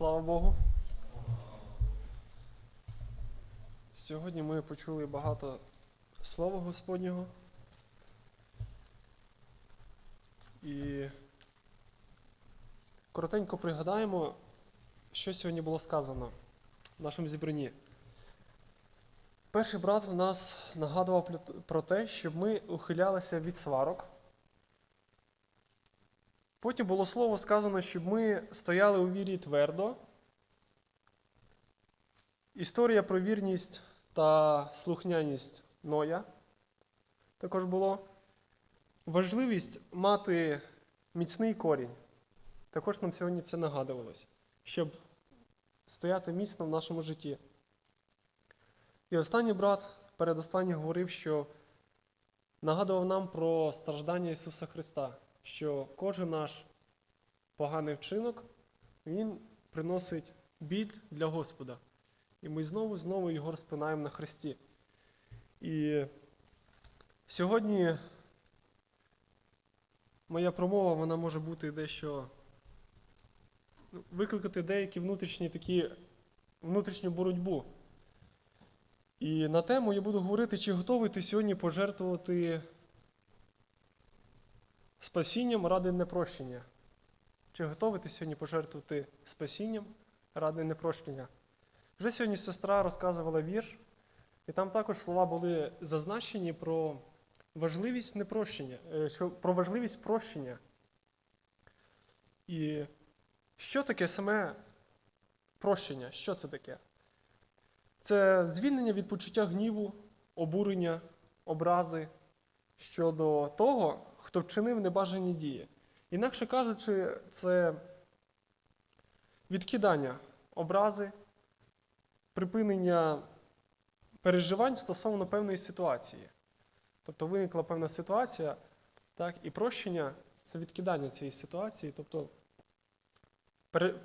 Слава Богу. Сьогодні ми почули багато слова Господнього. І коротенько пригадаємо, що сьогодні було сказано в нашому зібранні. Перший брат в нас нагадував про те, щоб ми ухилялися від сварок. Потім було слово сказано, щоб ми стояли у вірі твердо. Історія про вірність та слухняність Ноя також було. Важливість мати міцний корінь. Також нам сьогодні це нагадувалось, щоб стояти міцно в нашому житті. І останній брат передостанній говорив, що нагадував нам про страждання Ісуса Христа, що кожен наш поганий вчинок, він приносить біль для Господа. І ми знову знову його розпинаємо на Христі. І сьогодні моя промова вона може бути дещо ну, викликати деякі внутрішні такі внутрішню боротьбу. І на тему я буду говорити, чи готовий ти сьогодні пожертвувати спасінням ради непрощення. Чи готовий ти сьогодні пожертвувати спасінням ради непрощення? Вже сьогодні сестра розказувала вірш, і там також слова були зазначені про важливість непрощення, е, що, про важливість прощення. І що таке саме прощення? Що це таке? Це звільнення від почуття гніву, обурення, образи щодо того, хто вчинив небажані дії. Інакше кажучи, це відкидання образи, припинення переживань стосовно певної ситуації. Тобто виникла певна ситуація, так, і прощення це відкидання цієї ситуації, тобто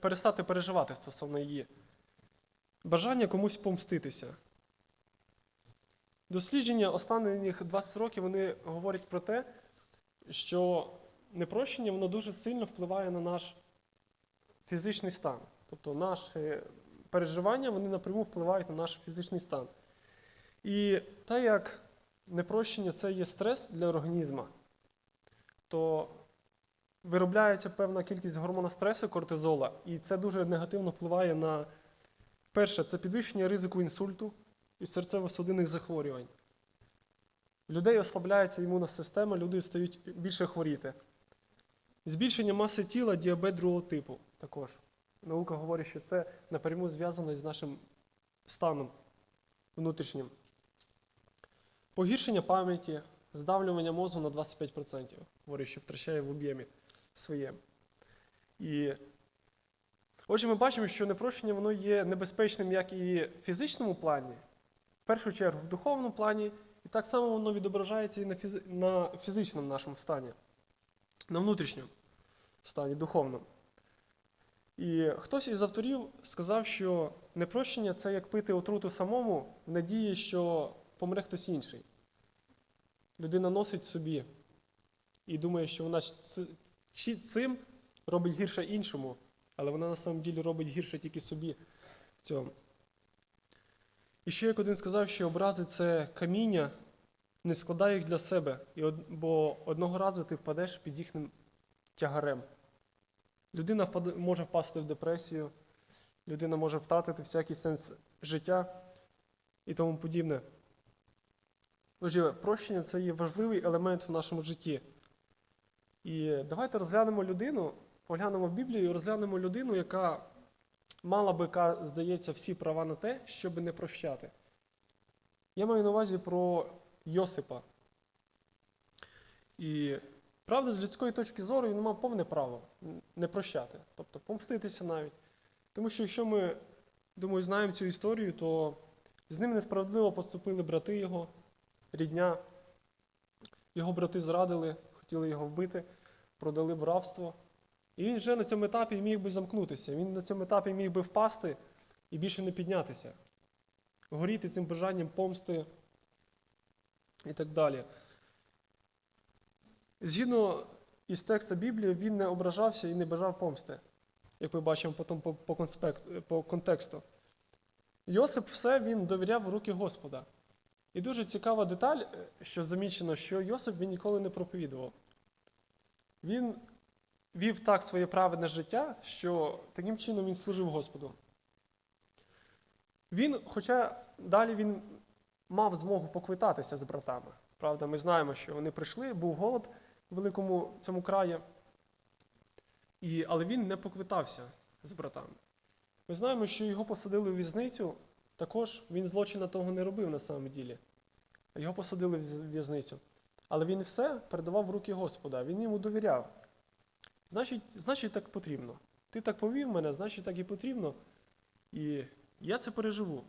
перестати переживати стосовно її. Бажання комусь помститися. Дослідження останніх 20 років вони говорять про те, що непрощення воно дуже сильно впливає на наш фізичний стан. Тобто наші переживання вони напряму впливають на наш фізичний стан. І так як непрощення це є стрес для організму, то виробляється певна кількість гормону стресу кортизола, і це дуже негативно впливає на перше, це підвищення ризику інсульту і серцево-судинних захворювань. В людей ослабляється імунна система, люди стають більше хворіти. Збільшення маси тіла, діабет другого типу також. Наука говорить, що це напряму зв'язано з нашим станом внутрішнім. Погіршення пам'яті, здавлювання мозку на 25%. Говорить, що втрачає в об'ємі своєму. І отже, ми бачимо, що непрощення воно є небезпечним як і в фізичному плані, в першу чергу в духовному плані, і так само воно відображається і на, фізи... на фізичному нашому стані, на внутрішньому стані, духовному. І хтось із авторів сказав, що непрощення це як пити отруту самому в надії, що помре хтось інший. Людина носить собі і думає, що вона цим робить гірше іншому, але вона на самом ділі робить гірше тільки собі в цьому. І ще як один сказав, що образи це каміння, не складай їх для себе, бо одного разу ти впадеш під їхнім тягарем. Людина може впасти в депресію, людина може втратити всякий сенс життя і тому подібне. Отже, прощення це є важливий елемент в нашому житті. І давайте розглянемо людину, поглянемо в Біблію і розглянемо людину, яка мала би, здається, всі права на те, щоб не прощати. Я маю на увазі про Йосипа. І правда, з людської точки зору він мав повне право не прощати, тобто помститися навіть. Тому що якщо ми, думаю, знаємо цю історію, то з ним несправедливо поступили брати його, рідня. Його брати зрадили, хотіли його вбити, продали в рабство. І він вже на цьому етапі міг би замкнутися. Він на цьому етапі міг би впасти і більше не піднятися, горіти цим бажанням помсти і так далі. Згідно із текста Біблії, він не ображався і не бажав помсти. як ми бачимо потім по, по, конспект, по контексту. Йосип все він довіряв в руки Господа. І дуже цікава деталь, е, що замічено, що Йосип він ніколи не проповідував. Він вів так своє праведне життя, що таким чином він служив Господу. Він, хоча далі він мав змогу поквитатися з братами. Правда, ми знаємо, що вони прийшли, був голод в великому цьому краї, і, але він не поквитався з братами. Ми знаємо, що його посадили в в'язницю, також він злочина того не робив на самом ділі. Його посадили в в'язницю. Але він все передавав в руки Господа, він йому довіряв. Значить, значить, так потрібно. Ти так повів мене, значить, так і потрібно. І я це переживу.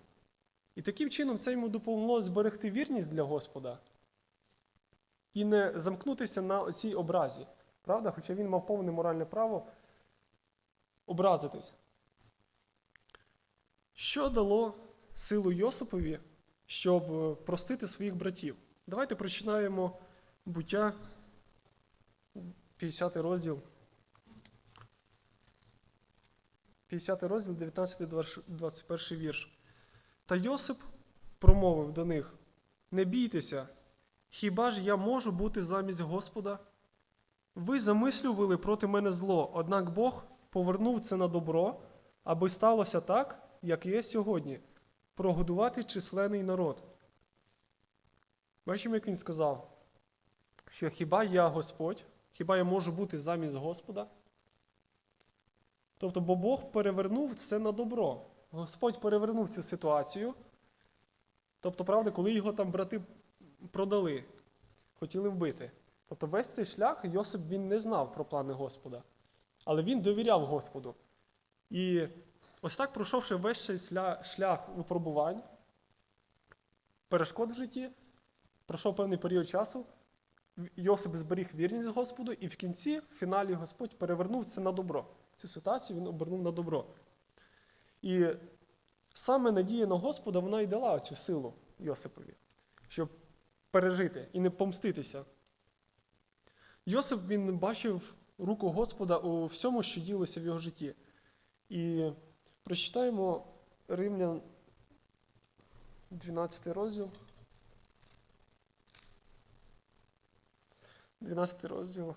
І таким чином це йому допомогло зберегти вірність для Господа і не замкнутися на цій образі. Правда? Хоча він мав повне моральне право образитись. Що дало силу Йосипові, щоб е, простити своїх братів? Давайте прочитаємо буття, 50 розділ. 50 розділ, 19-21 вірш. Та Йосип промовив до них: Не бійтеся, хіба ж я можу бути замість Господа? Ви замислювали проти мене зло, однак Бог повернув це на добро, аби сталося так, як є сьогодні, прогодувати численний народ. Бачимо, як він сказав, що хіба я Господь, хіба я можу бути замість Господа? Тобто, бо Бог перевернув це на добро. Господь перевернув цю ситуацію. Тобто, правда, коли його там брати продали, хотіли вбити. Тобто весь цей шлях Йосип він не знав про плани Господа, але він довіряв Господу. І ось так, пройшовши весь цей шлях випробувань, перешкод в житті, пройшов певний період часу, Йосип зберіг вірність Господу, і в кінці, в фіналі, Господь перевернув це на добро. Цю ситуацію він обернув на добро. І саме надія на Господа вона і дала цю силу Йосипові, щоб пережити і не помститися. Йосип він бачив руку Господа у всьому, що ділося в його житті. І прочитаємо Римлян 12 розділ. 12 розділ,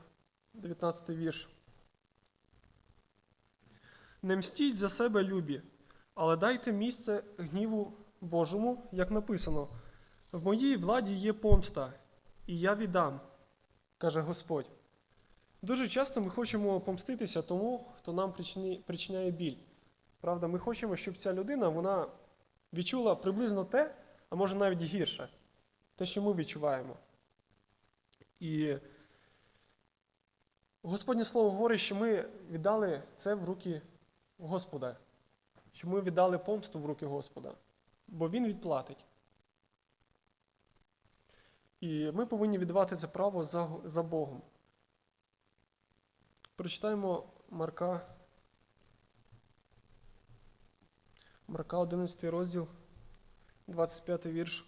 19 вірш. Не мстіть за себе любі, але дайте місце гніву Божому, як написано: в моїй владі є помста, і я віддам, каже Господь. Дуже часто ми хочемо помститися тому, хто нам причиняє біль. Правда, ми хочемо, щоб ця людина вона відчула приблизно те, а може навіть гірше, те, що ми відчуваємо. І Господнє Слово говорить, що ми віддали це в руки Господа, що ми віддали помсту в руки Господа, бо Він відплатить. І ми повинні віддавати це право за, за Богом. Прочитаємо Марка. Марка 11 розділ, 25 вірш.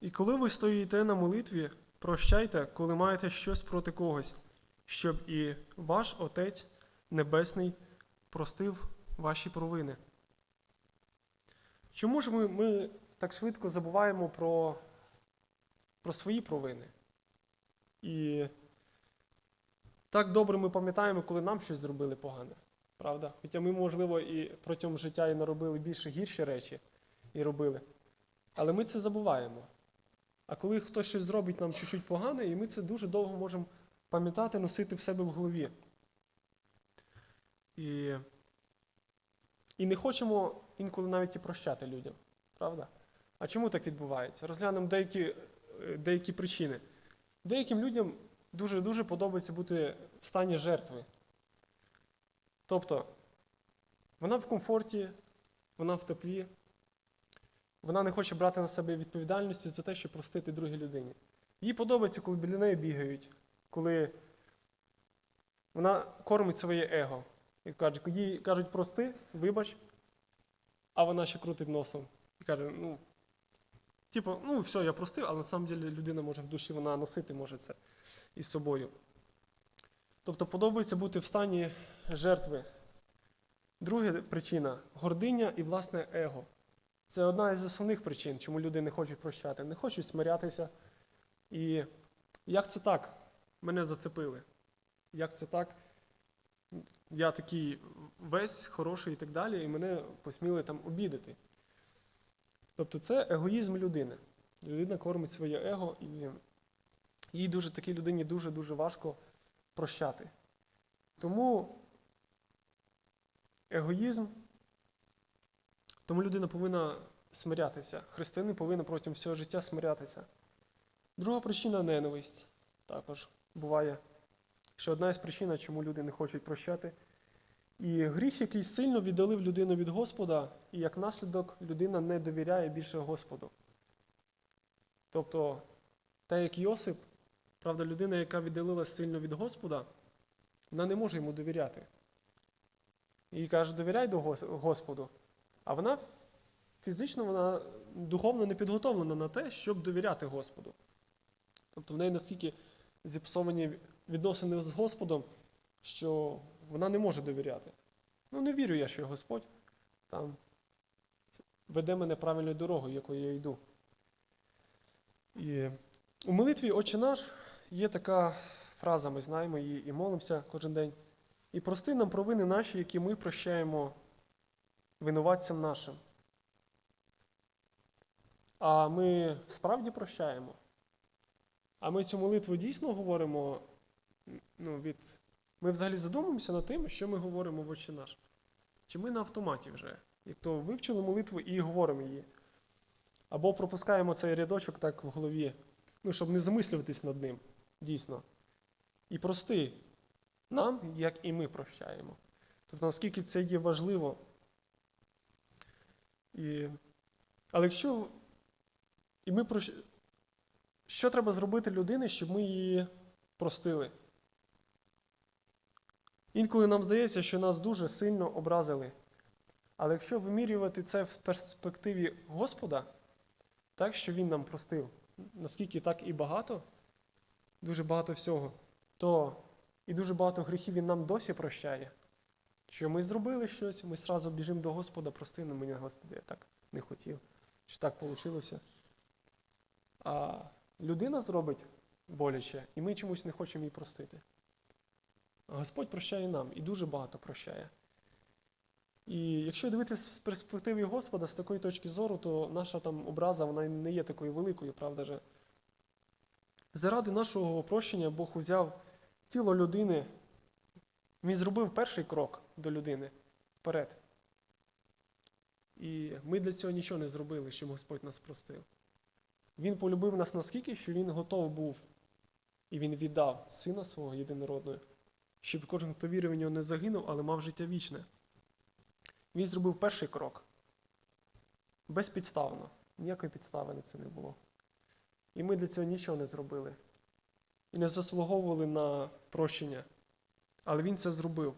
І коли ви стоїте на молитві, прощайте, коли маєте щось проти когось, щоб і ваш Отець Небесний простив ваші провини. Чому ж ми, ми так швидко забуваємо про, про свої провини? І так добре ми пам'ятаємо, коли нам щось зробили погане. Правда? Хоча ми, можливо, і протягом життя і наробили більше гірші речі і робили. Але ми це забуваємо. А коли хтось щось зробить нам чуть-чуть погане, і ми це дуже довго можемо пам'ятати, носити в себе в голові. І, і не хочемо інколи навіть і прощати людям. Правда? А чому так відбувається? Розглянемо деякі, е, деякі причини. Деяким людям дуже-дуже подобається бути в стані жертви. Тобто, вона в комфорті, вона в теплі, вона не хоче брати на себе відповідальності за те, щоб простити другій людині. Їй подобається, коли біля неї бігають, коли вона кормить своє его. І кажуть, їй кажуть, прости, вибач, а вона ще крутить носом. І каже, ну, типу, ну все, я простив, але на самом деле людина може в душі вона носити може це із собою. Тобто подобається бути в стані жертви. Друга причина гординя і власне его. Це одна із основних причин, чому люди не хочуть прощати, не хочуть смирятися. І як це так? Мене зацепили. Як це так? Я такий весь хороший і так далі, і мене посміли там обідати. Тобто це егоїзм людини. Людина кормить своє его, і їй дуже такій людині дуже-дуже важко прощати. Тому егоїзм, тому людина повинна смирятися. Християнин повинен протягом всього життя смирятися. Друга причина ненависть також буває, що одна із причин, чому люди не хочуть прощати. І гріх, який сильно віддалив людину від Господа, і як наслідок людина не довіряє більше Господу. Тобто, так як Йосип, правда, людина, яка віддалилася сильно від Господа, вона не може йому довіряти. І каже, довіряй до Господу. А вона фізично, вона духовно не підготовлена на те, щоб довіряти Господу. Тобто в неї наскільки зіпсовані відносини з Господом, що вона не може довіряти. Ну, не вірю я, що Господь там веде мене правильною дорогою, якою я йду. І у молитві Отче наш є така фраза, ми знаємо її і молимося кожен день. І прости нам провини наші, які ми прощаємо винуватцям нашим. А ми справді прощаємо. А ми цю молитву дійсно говоримо ну, від. Ми взагалі задумуємося над тим, що ми говоримо в очі наш. Чи ми на автоматі вже? Як то вивчили молитву і говоримо її. Або пропускаємо цей рядочок так в голові, ну, щоб не замислюватись над ним, дійсно. І прости нам, як і ми прощаємо. Тобто, наскільки це є важливо. І... Але якщо і ми прощ... що треба зробити людині, щоб ми її простили? Інколи нам здається, що нас дуже сильно образили. Але якщо вимірювати це в перспективі Господа, так, що Він нам простив, наскільки так і багато, дуже багато всього, то і дуже багато гріхів Він нам досі прощає. Що ми зробили щось, ми зразу біжимо до Господа, прости на мене, Господи, я так не хотів, чи так вийшло. А людина зробить боляче, і ми чомусь не хочемо її простити. Господь прощає нам і дуже багато прощає. І якщо дивитися з перспективи Господа з такої точки зору, то наша там образа вона не є такою великою, правда же? Заради нашого прощення Бог узяв тіло людини, він зробив перший крок до людини вперед. І ми для цього нічого не зробили, щоб Господь нас простив. Він полюбив нас наскільки, що він готов був, і він віддав сина свого єдинородного, щоб кожен, хто вірив в нього, не загинув, але мав життя вічне. Він зробив перший крок. Безпідставно. Ніякої підстави на це не було. І ми для цього нічого не зробили. І не заслуговували на прощення. Але він це зробив.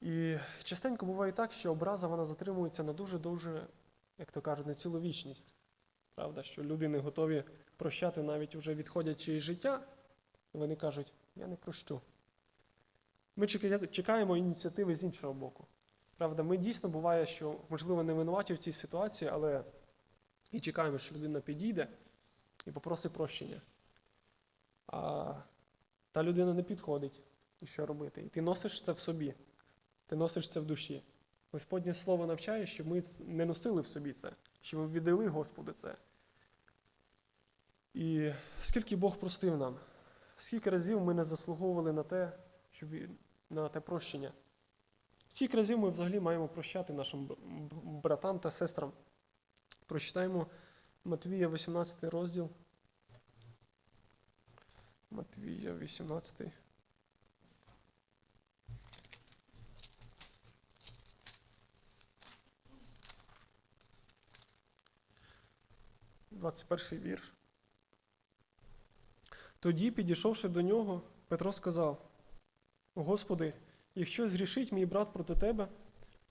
І частенько буває так, що образа вона затримується на дуже-дуже, як то кажуть, на цілу вічність. Правда, що люди не готові прощати, навіть вже відходячи із життя, вони кажуть, я не прощу. Ми чекаємо ініціативи з іншого боку. Правда, ми дійсно буває, що, можливо, не винуваті в цій ситуації, але і чекаємо, що людина підійде і попросить прощення. А та людина не підходить. І що робити? І ти носиш це в собі, ти носиш це в душі. Господнє слово навчає, щоб ми не носили в собі це, щоб ми віддали Господу це. І скільки Бог простив нам, скільки разів ми не заслуговували на те, щоб, на те прощення. Скільки разів ми взагалі маємо прощати нашим братам та сестрам? Прочитаємо Матвія 18 розділ. Матвія 18. Двадцять перший вірш. Тоді, підійшовши до нього, Петро сказав: Господи, якщо згрішить мій брат проти тебе,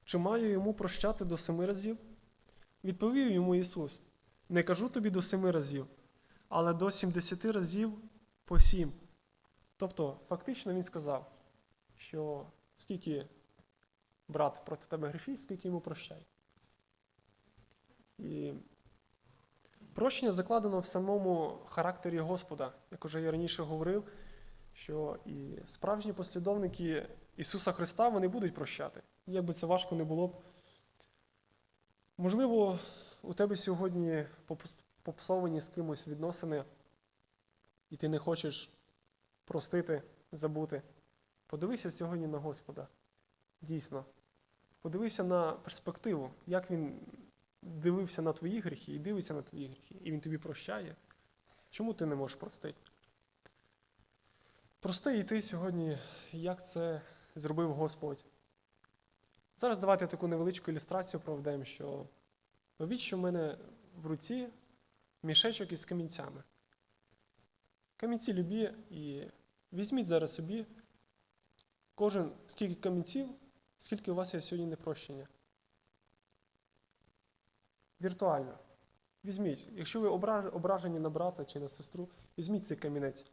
чи маю йому прощати до семи разів? Відповів йому Ісус: Не кажу тобі до семи разів, але до сімдесяти разів по сім. Тобто, фактично він сказав, що скільки брат проти тебе грішить, скільки йому прощай. І прощення закладено в самому характері Господа, як уже я раніше говорив, що і справжні послідовники Ісуса Христа вони будуть прощати. Як би це важко не було б. Можливо, у тебе сьогодні попсовані з кимось відносини, і ти не хочеш простити, забути. Подивися сьогодні на Господа. Дійсно. Подивися на перспективу, як Він дивився на твої гріхи і дивиться на твої гріхи, і Він тобі прощає. Чому ти не можеш простити? Прости і ти сьогодні, як це зробив Господь. Зараз давайте таку невеличку ілюстрацію проведемо, що уявіть, що в мене в руці мішечок із камінцями. Камінці любі, і візьміть зараз собі кожен скільки камінців, скільки у вас є сьогодні непрощення. Віртуально. Візьміть, якщо ви ображені на брата чи на сестру, візьміть цей камінець.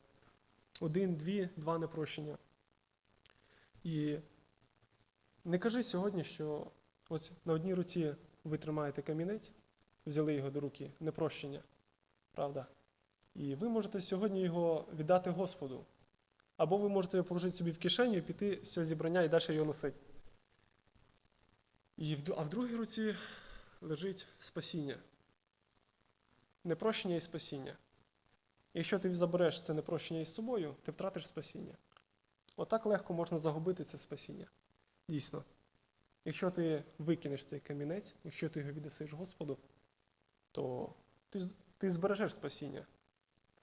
Один, дві, два непрощення. І не кажи сьогодні, що ось на одній руці ви тримаєте камінець, взяли його до руки, непрощення. Правда? І ви можете сьогодні його віддати Господу. Або ви можете його положити собі в кишеню і піти з цього зібрання і далі його носити. І в, а в другій руці лежить спасіння. Непрощення і спасіння. Якщо ти забереш це непрощення із собою, ти втратиш спасіння. Отак легко можна загубити це спасіння. Дійсно. Якщо ти викинеш цей камінець, якщо ти його віддасиш Господу, то ти, ти збережеш спасіння.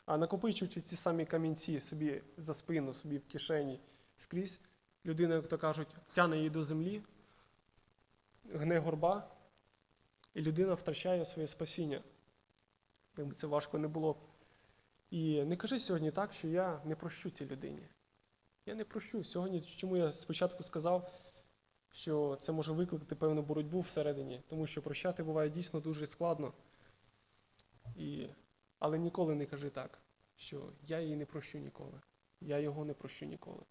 А накопичуючи ці самі камінці собі за спину, собі в кишені скрізь, людина, як то кажуть, тяне її до землі, гне горба, і людина втрачає своє спасіння. Якби це важко не було. І не кажи сьогодні так, що я не прощу цій людині. Я не прощу. Сьогодні, чому я спочатку сказав, що це може викликати певну боротьбу всередині, тому що прощати буває дійсно дуже складно. І... Але ніколи не кажи так, що я її не прощу ніколи. Я його не прощу ніколи.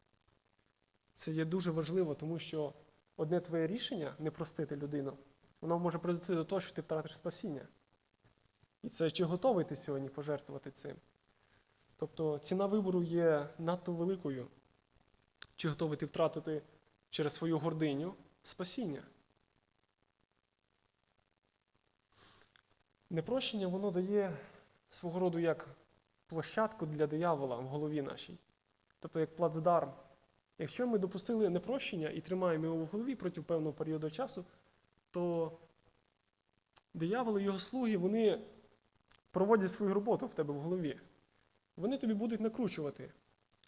Це є дуже важливо, тому що одне твоє рішення не простити людину, воно може призвести до того, що ти втратиш спасіння. І це чи готовий ти сьогодні пожертвувати цим? Тобто ціна вибору є надто великою. Чи готовий ти втратити через свою гординю спасіння? Непрощення воно дає свого роду як площадку для диявола в голові нашій. Тобто як плацдарм. Якщо ми допустили непрощення і тримаємо його в голові протягом певного періоду часу, то диявол і його слуги вони проводять свою роботу в тебе в голові. Вони тобі будуть накручувати.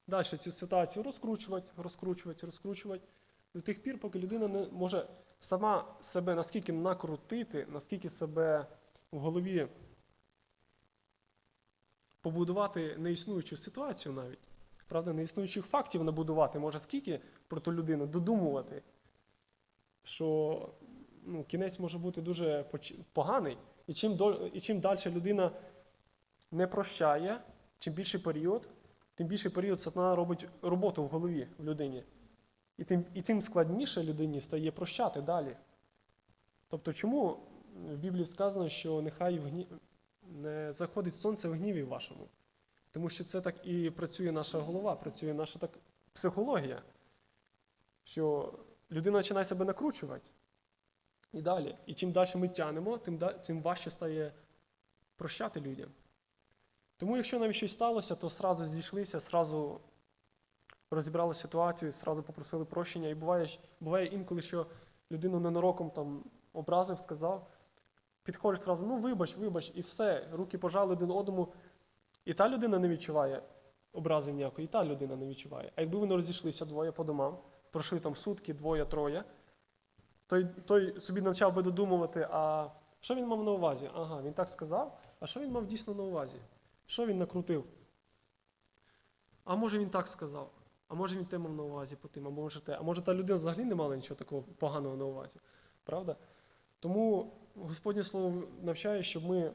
Далі цю ситуацію розкручувати, розкручувати, розкручувати. До тих пір, поки людина не може сама себе наскільки накрутити, наскільки себе в голові побудувати неіснуючу ситуацію навіть. Правда, неіснуючих фактів набудувати може скільки про ту людину додумувати, що ну, кінець може бути дуже поганий. І чим, і чим далі людина не прощає, чим більший період, тим більший період сатана робить роботу в голові в людині. І тим, і тим складніше людині стає прощати далі. Тобто, чому в Біблії сказано, що нехай в гні... не заходить сонце в гніві вашому? Тому що це так і працює наша голова, працює наша так психологія, що людина починає себе накручувати. І далі. І чим далі ми тянемо, тим, тим важче стає прощати людям. Тому, якщо навіть щось сталося, то сразу зійшлися, сразу розібрали ситуацію, сразу попросили прощення. І буває, буває інколи, що людину ненароком там образив, сказав, підходиш сразу, ну вибач, вибач, і все, руки пожали один одному. І та людина не відчуває образи ніякої, і та людина не відчуває. А якби вони розійшлися двоє по домам, пройшли там сутки, двоє, троє, той, той собі почав би додумувати, а що він мав на увазі? Ага, він так сказав, а що він мав дійсно на увазі? Що він накрутив? А може він так сказав? А може він те мав на увазі по тим, а може те. А може та людина взагалі не мала нічого такого поганого на увазі. Правда? Тому Господнє Слово навчає, щоб ми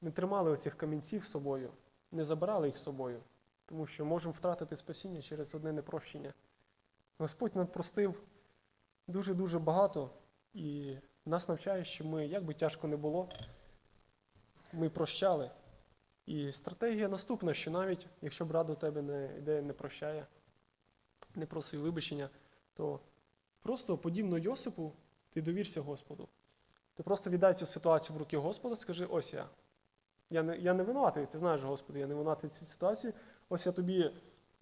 не тримали оцих камінців з собою, не забирали їх з собою. тому що можемо втратити спасіння через одне непрощення. Господь нам простив дуже-дуже багато і нас навчає, що ми, як би тяжко не було, ми прощали. І стратегія наступна, що навіть якщо брат до тебе не йде, не прощає, не просить вибачення, то просто подібно Йосипу ти довірся Господу. Ти просто віддай цю ситуацію в руки Господа, скажи, ось я. Я не, я не винуватий, ти знаєш, Господи, я не винуватий в цій ситуації. Ось я тобі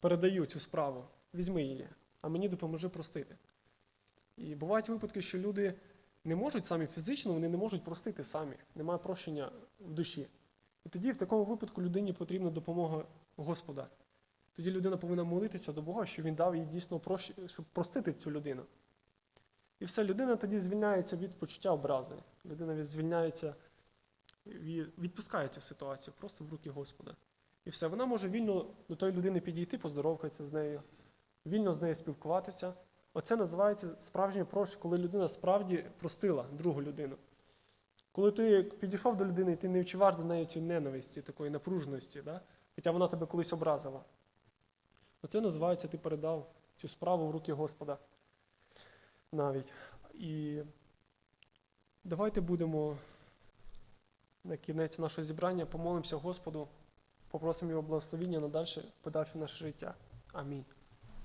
передаю цю справу, візьми її, а мені допоможи простити. І бувають випадки, що люди не можуть самі фізично, вони не можуть простити самі, немає прощення в душі. І тоді в такому випадку людині потрібна допомога Господа. Тоді людина повинна молитися до Бога, щоб він дав їй дійсно прощ... щоб простити цю людину. І все, людина тоді звільняється від почуття образи. Людина звільняється, від- відпускає цю ситуацію просто в руки Господа. І все, вона може вільно до тої людини підійти, поздоровкатися з нею, вільно з нею спілкуватися. Оце називається справжнє прощення, коли людина справді простила другу людину. Коли ти підійшов до людини, ти не відчуваєш до неї цієї ненависті, такої напруженості, да? хоча вона тебе колись образила. Оце називається, ти передав цю справу в руки Господа навіть. І давайте будемо на кінець нашого зібрання, помолимося Господу, попросимо його благословіння на подальше наше життя. Амінь.